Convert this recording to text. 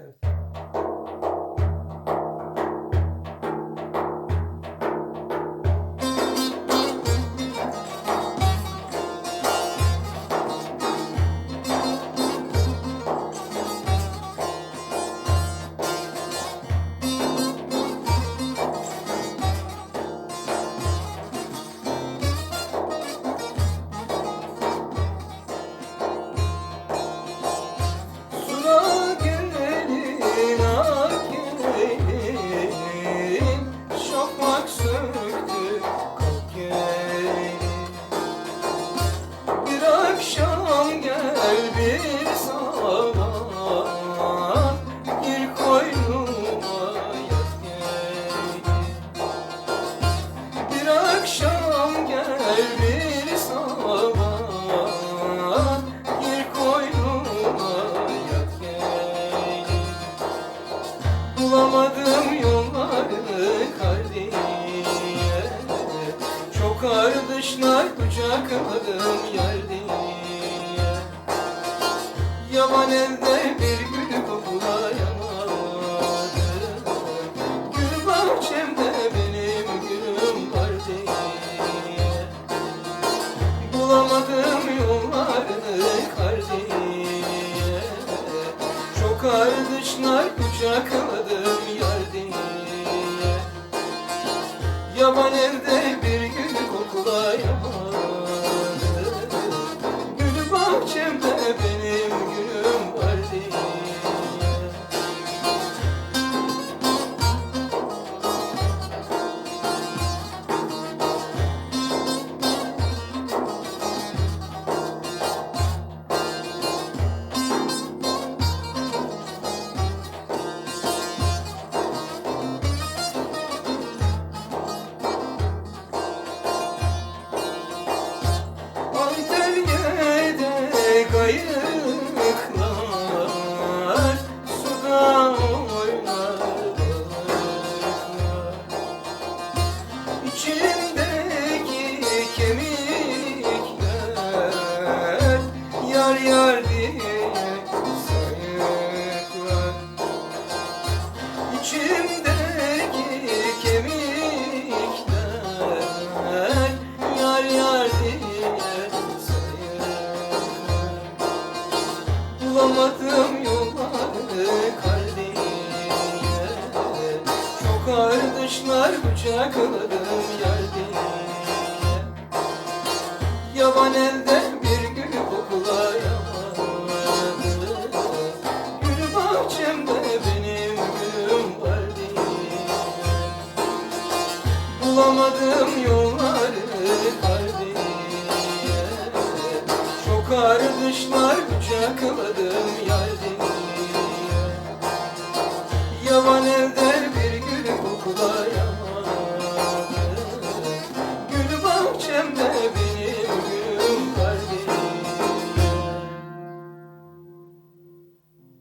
earth. Akşam gel bir sabah Gir koynuma yat gelin bir akşam gel bir sabah Gir koynuma yat gel. Bulamadım yolları kalbiye. Çok ardışlar kucakladım yer diye Yaman elde bir gül koklayamadım Gül bahçemde bıçakladım yer diye Yaban elde bir gül koklayamadım Gül bahçemde benim gülüm var diye Bulamadım yolları kalbiye Çok ardışlar bıçakladım yer